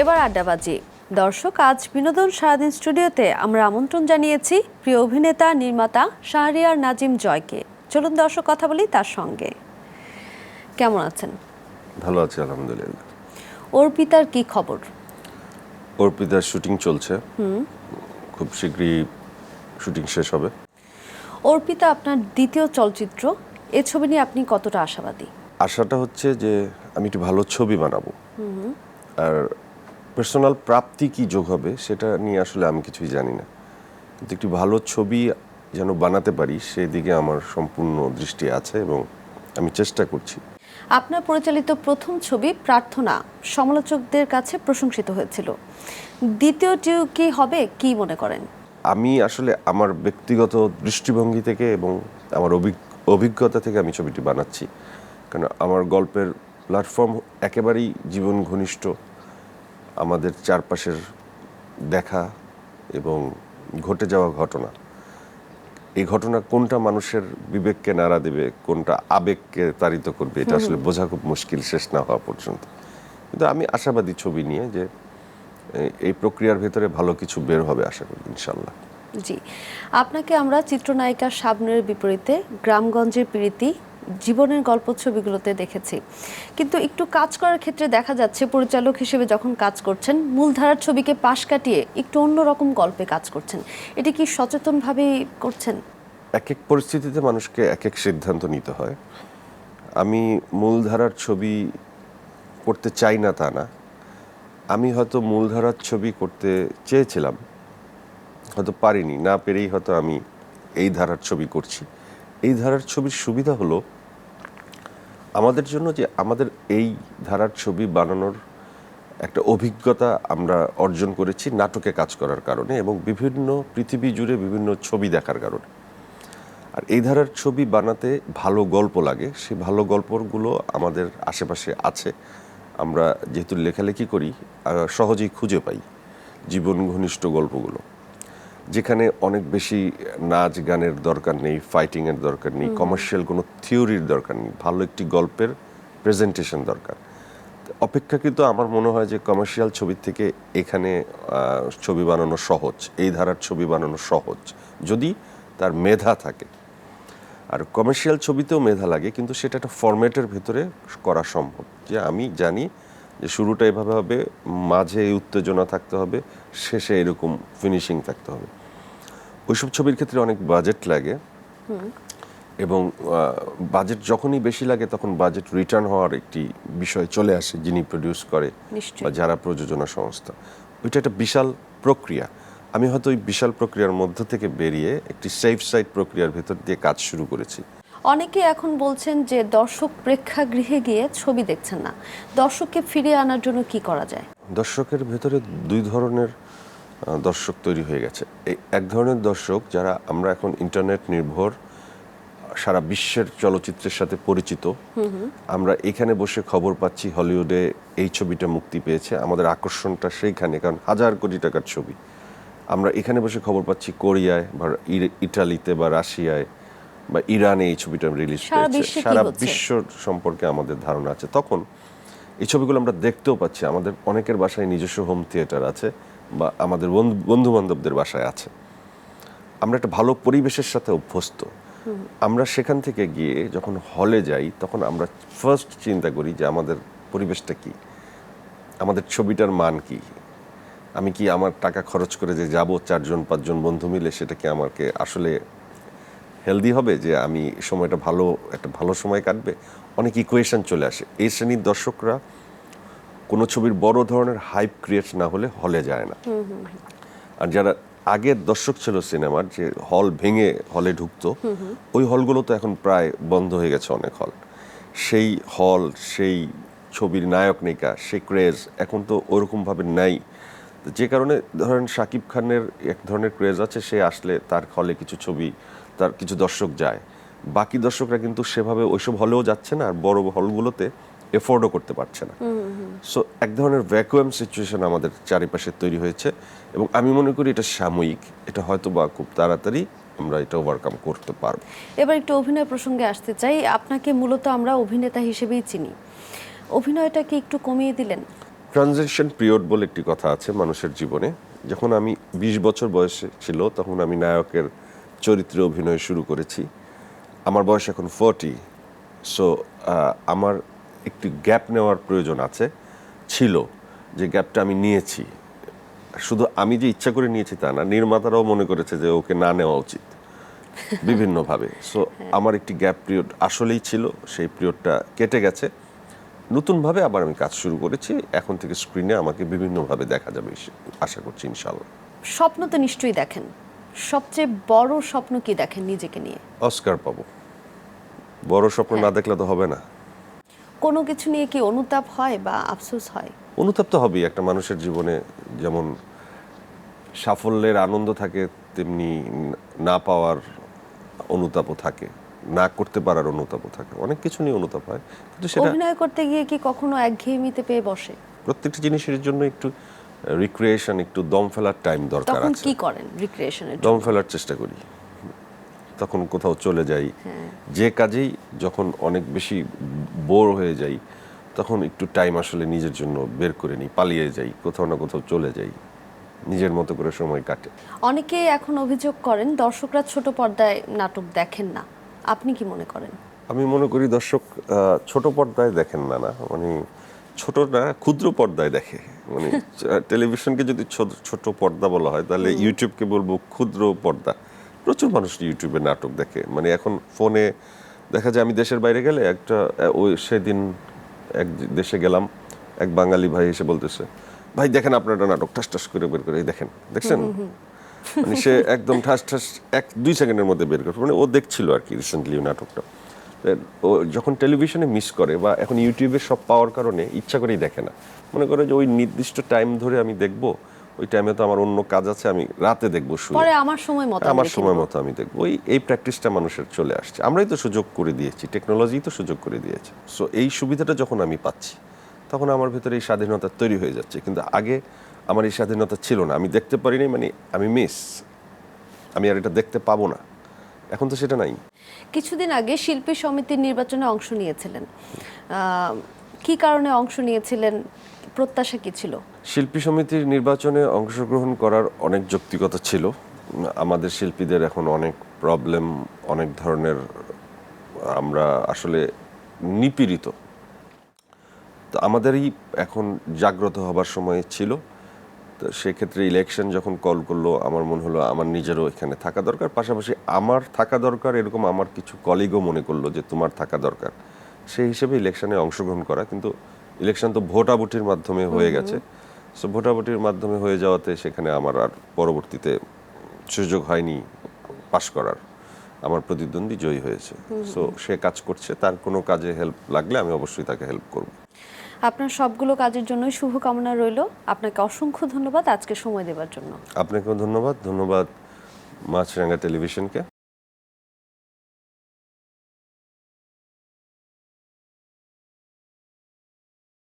এবার আড্ডাবাজি দর্শক আজ বিনোদন সারাদিন স্টুডিওতে আমরা আমন্ত্রণ জানিয়েছি প্রিয় অভিনেতা নির্মাতা শাহরিয়ার নাজিম জয়কে। চলুন দর্শক কথা বলি তার সঙ্গে। কেমন আছেন? ভালো আছি আলহামদুলিল্লাহ। অর্পিতার কি খবর? অর্পিতার শুটিং চলছে। খুব শীঘ্রই শুটিং শেষ হবে। অর্পিতা আপনার দ্বিতীয় চলচ্চিত্র এ ছবি নিয়ে আপনি কতটা আশাবাদী? আশাটা হচ্ছে যে আমি একটি ভালো ছবি বানাবো। আর পার্সোনাল প্রাপ্তি কি যোগ হবে সেটা নিয়ে আসলে আমি কিছুই জানি না। কিন্তু একটি ভালো ছবি যেন বানাতে পারি সেদিকে আমার সম্পূর্ণ দৃষ্টি আছে এবং আমি চেষ্টা করছি। আপনার পরিচালিত প্রথম ছবি প্রার্থনা সমালোচকদের কাছে প্রশংসিত হয়েছিল। দ্বিতীয়টিও কি হবে কি মনে করেন? আমি আসলে আমার ব্যক্তিগত দৃষ্টিভঙ্গি থেকে এবং আমার অভিজ্ঞতা থেকে আমি ছবিটি বানাচ্ছি। কারণ আমার গল্পের প্ল্যাটফর্ম একেবারেই জীবন ঘনিষ্ঠ। আমাদের চারপাশের দেখা এবং ঘটে যাওয়া ঘটনা। এই ঘটনা কোনটা মানুষের বিবেককে নাড়া দেবে কোনটা আবেগকে তাড়িত করবে এটা আসলে বোঝা খুব মুশকিল শেষ না হওয়া পর্যন্ত। কিন্তু আমি আশাবাদী ছবি নিয়ে যে এই প্রক্রিয়ার ভেতরে ভালো কিছু বের হবে আশা করি ইনশাল্লাহ জি। আপনাকে আমরা চিত্রনায়িকা শাবনের বিপরীতে গ্রামগঞ্জের প্রীতি জীবনের গল্প ছবিগুলোতে দেখেছি। কিন্তু একটু কাজ করার ক্ষেত্রে দেখা যাচ্ছে পরিচালক হিসেবে যখন কাজ করছেন, মূলধারার ছবিকে পাশ কাটিয়ে একটু অন্যরকম গল্পে কাজ করছেন। এটি কি সচেতনভাবেই করছেন? এক এক পরিস্থিতিতে মানুষকে এক এক সিদ্ধান্ত নিতে হয়। আমি মূলধারার ছবি করতে চাই না তা না। আমি হয়তো মূলধারার ছবি করতে চেয়েছিলাম, হয়তো পারিনি। না পেরেই হয়তো আমি এই ধারার ছবি করছি। এই ধারার ছবির সুবিধা হলো আমাদের জন্য যে আমাদের এই ধারার ছবি বানানোর একটা অভিজ্ঞতা আমরা অর্জন করেছি নাটকে কাজ করার কারণে এবং বিভিন্ন পৃথিবী জুড়ে বিভিন্ন ছবি দেখার কারণে। আর এই ধারার ছবি বানাতে ভালো গল্প লাগে, সেই ভালো গল্পগুলো আমাদের আশেপাশে আছে। আমরা যেহেতু লেখালেখি করি সহজেই খুঁজে পাই জীবন ঘনিষ্ঠ গল্পগুলো। যেখানে অনেক বেশি নাচ গানের দরকার নেই ফাইটিংয়ের দরকার নেই কমার্শিয়াল কোনো থিওরির দরকার নেই ভালো একটি গল্পের প্রেজেন্টেশন দরকার। অপেক্ষাকৃত আমার মনে হয় যে কমার্শিয়াল ছবির থেকে এখানে ছবি বানানো সহজ এই ধারার ছবি বানানো সহজ যদি তার মেধা থাকে। আর কমার্শিয়াল ছবিতেও মেধা লাগে কিন্তু সেটা একটা ফরম্যাটের ভেতরে করা সম্ভব। যে আমি জানি যে শুরুটা এভাবে হবে মাঝে এই উত্তেজনা থাকতে হবে শেষে এরকম ফিনিশিং থাকতে হবে। ওইসব ছবির ক্ষেত্রে অনেক বাজেট লাগে এবং বাজেট যখনই বেশি লাগে তখন বাজেট রিটার্ন হওয়ার একটি বিষয় চলে আসে যিনি প্রডিউস করে বা যারা প্রযোজনা সংস্থা। ওইটা একটা বিশাল প্রক্রিয়া। আমি হয়তো ওই বিশাল প্রক্রিয়ার মধ্য থেকে বেরিয়ে একটি সেফ সাইড প্রক্রিয়ার ভেতর দিয়ে কাজ শুরু করেছি। অনেকে এখন বলছেন যে দর্শক প্রেক্ষাগৃহে গিয়ে ছবি দেখছেন না। দর্শককে ফিরিয়ে আনার জন্য কি করা যায়? দর্শকের ভেতরে দুই ধরনের দর্শক তৈরি হয়ে গেছে। এই এক ধরনের দর্শক যারা আমরা এখন ইন্টারনেট নির্ভর সারা বিশ্বের চলচ্চিত্রের সাথে পরিচিত আমরা এখানে বসে খবর পাচ্ছি হলিউডে এই ছবিটা মুক্তি পেয়েছে আমাদের আকর্ষণটা সেইখানে কারণ হাজার কোটি টাকার ছবি। আমরা এখানে বসে খবর পাচ্ছি কোরিয়ায় বা ইটালিতে বা রাশিয়ায় বা ইরানে এই ছবিটা রিলিজ পেয়েছে সারা বিশ্ব সম্পর্কে আমাদের ধারণা আছে। তখন এই ছবিগুলো আমরা দেখতেও পাচ্ছি আমাদের অনেকের বাসায় নিজস্ব হোম থিয়েটার আছে বা আমাদের বন্ধু বান্ধবদের বাসায় আছে। আমরা একটা ভালো পরিবেশের সাথে অভ্যস্ত। আমরা সেখান থেকে গিয়ে যখন হলে যাই তখন আমরা ফার্স্ট চিন্তা করি যে আমাদের পরিবেশটা কি? আমাদের ছবিটার মান কি? আমি কি আমার টাকা খরচ করে যে যাব চারজন পাঁচজন বন্ধু মিলে সেটা কি আমাকে আসলে হেলদি হবে যে আমি সময়টা ভালো একটা ভালো সময় কাটবে অনেক ইকুয়েশন চলে আসে। এই শ্রেণির দর্শকরা কোনো ছবির বড় ধরনের হাইপ ক্রিয়েট না হলে হলে যায় না। আর যারা আগের দর্শক ছিল সিনেমার যে হল ভেঙে হলে ঢুকতো ওই হলগুলো তো এখন প্রায় বন্ধ হয়ে গেছে অনেক হল সেই হল সেই ছবির নায়ক নায়িকা সেই ক্রেজ এখন তো ওরকমভাবে নাই। যে কারণে ধরেন শাকিব খানের এক ধরনের ক্রেজ আছে সে আসলে তার হলে কিছু ছবি তার কিছু দর্শক যায়। বাকি দর্শকরা কিন্তু সেভাবে ওইসব হলেও যাচ্ছে না আর বড় হলগুলোতে এফোর্ডও করতে পারছে না। সো এক ধরনের ভ্যাকুয়াম সিচুয়েশন আমাদের চারিপাশে তৈরি হয়েছে এবং আমি মনে করি এটা সাময়িক এটা হয়তো বা খুব তাড়াতাড়ি আমরা এটা ওভারকাম করতে পারব। এবার একটু অভিনয় প্রসঙ্গে আসতে চাই। আপনাকে মূলত আমরা অভিনেতা হিসেবেই চিনি। অভিনয়টা কি একটু কমিয়ে দিলেন? ট্রানজিশন পিরিয়ড বলে একটি কথা আছে মানুষের জীবনে। যখন আমি বিশ বছর বয়সে ছিল তখন আমি নায়কের চরিত্রে অভিনয় শুরু করেছি। আমার বয়স এখন ফোর্টি সো আমার একটি গ্যাপ নেওয়ার প্রয়োজন আছে ছিল যে গ্যাপটা আমি নিয়েছি। শুধু আমি যে ইচ্ছা করে নিয়েছি তা না নির্মাতারাও মনে করেছে যে ওকে না নেওয়া উচিত বিভিন্নভাবে। সো আমার একটি গ্যাপ পিরিয়ড আসলেই ছিল সেই পিরিয়ডটা কেটে গেছে। নতুনভাবে আবার আমি কাজ শুরু করেছি এখন থেকে স্ক্রিনে আমাকে বিভিন্নভাবে দেখা যাবে আশা করছি ইনশাল্লাহ স্বপ্ন তো নিশ্চয়ই দেখেন। সবচেয়ে বড় স্বপ্ন কি দেখেন নিজেকে নিয়ে? অস্কার পাবো। বড় স্বপ্ন না দেখলে তো হবে না। কোনো কিছু নিয়ে কি অনুতাপ হয় বা আফসোস হয়? অনুতাপ তো হবেই। একটা মানুষের জীবনে যেমন সাফল্যের আনন্দ থাকে তেমনি না পাওয়ার অনুতাপও থাকে। না করতে পারার অনুতাপও থাকে। অনেক কিছু নিয়ে অনুতাপ হয়। কিন্তু সেটা অভিনয় করতে গিয়ে কি কখনো একঘেয়েমিতে পেয়ে বসে? প্রত্যেকটা জিনিসের জন্য একটু রিক্রিয়েশন একটু দম ফেলার টাইম দরকার তখন আছে। কি করেন রিক্রিয়েশনের দম ফেলার চেষ্টা করি। তখন কোথাও চলে যাই। যে কাজেই যখন অনেক বেশি বোর হয়ে যাই তখন একটু টাইম আসলে নিজের জন্য বের করে নিই পালিয়ে যাই কোথাও না কোথাও চলে যাই। নিজের মতো করে সময় কাটে। অনেকে এখন অভিযোগ করেন দর্শকরা ছোট পর্দায় নাটক দেখেন না। আপনি কি মনে করেন? আমি মনে করি দর্শক ছোট পর্দায় দেখেন না না। মানে ছোট না ক্ষুদ্র পর্দায় দেখে। মানে টেলিভিশনকে যদি ছোট- পর্দা বলা হয় তাহলে ইউটিউবকে বলব ক্ষুদ্র পর্দা। প্রচুর মানুষ ইউটিউবে নাটক দেখে। মানে এখন ফোনে দেখা যায় আমি দেশের বাইরে গেলে একটা ওই সেদিন এক দেশে গেলাম এক বাঙালি ভাই এসে বলতেছে ভাই দেখেন আপনার একটা নাটক ঠাস ঠাস করে বের করে দেখেন দেখছেন? মানে সে একদম ঠাস ঠাস এক দুই সেকেন্ডের মধ্যে বের করে মানে ও দেখছিল আর কি রিসেন্টলি নাটকটা। ও যখন টেলিভিশনে মিস করে বা এখন ইউটিউবে সব পাওয়ার কারণে ইচ্ছা করেই দেখে না। মনে করে যে ওই নির্দিষ্ট টাইম ধরে আমি দেখব ওই টাইমে তো আমার অন্য কাজ আছে আমি রাতে দেখব শুয়ে। আমার সময় মতো আমার সময় মতো আমি দেখব। ওই এই প্র্যাকটিসটা মানুষের চলে আসছে। আমরাই তো সুযোগ করে দিয়েছি টেকনোলজি তো সুযোগ করে দিয়েছে। সো এই সুবিধাটা যখন আমি পাচ্ছি তখন আমার ভেতরে এই স্বাধীনতা তৈরি হয়ে যাচ্ছে। কিন্তু আগে আমার এই স্বাধীনতা ছিল না। আমি দেখতে পারিনি মানে আমি মিস আমি আর এটা দেখতে পাবো না। এখন তো সেটা নাই। কিছুদিন আগে শিল্পী সমিতির নির্বাচনে অংশ নিয়েছিলেন। কি কারণে অংশ নিয়েছিলেন? প্রত্যাশা কি ছিল? শিল্পী সমিতির নির্বাচনে অংশগ্রহণ করার অনেক যৌক্তিকতা ছিল। আমাদের শিল্পীদের এখন অনেক প্রবলেম অনেক ধরনের আমরা আসলে নিপীড়িত। তো আমাদেরই এখন জাগ্রত হবার সময় ছিল। তো সেক্ষেত্রে ইলেকশন যখন কল করল আমার মনে হলো আমার নিজেরও এখানে থাকা দরকার। পাশাপাশি আমার থাকা দরকার এরকম আমার কিছু কলিগও মনে করল যে তোমার থাকা দরকার। সেই হিসেবে ইলেকশনে অংশগ্রহণ করা। কিন্তু ইলেকশন তো ভোটাভুটির মাধ্যমে হয়ে গেছে। সো ভোটাভুটির মাধ্যমে হয়ে যাওয়াতে সেখানে আমার আর পরবর্তীতে সুযোগ হয়নি পাশ করার। আমার প্রতিদ্বন্দ্বী জয়ী হয়েছে। সো সে কাজ করছে। তার কোনো কাজে হেল্প লাগলে আমি অবশ্যই তাকে হেল্প করব। আপনার সবগুলো কাজের জন্য শুভকামনা রইল। আপনাকে অসংখ্য ধন্যবাদ আজকে সময় দেওয়ার জন্য। আপনাকেও ধন্যবাদ। ধন্যবাদ মাছরাঙ্গা টেলিভিশনকে।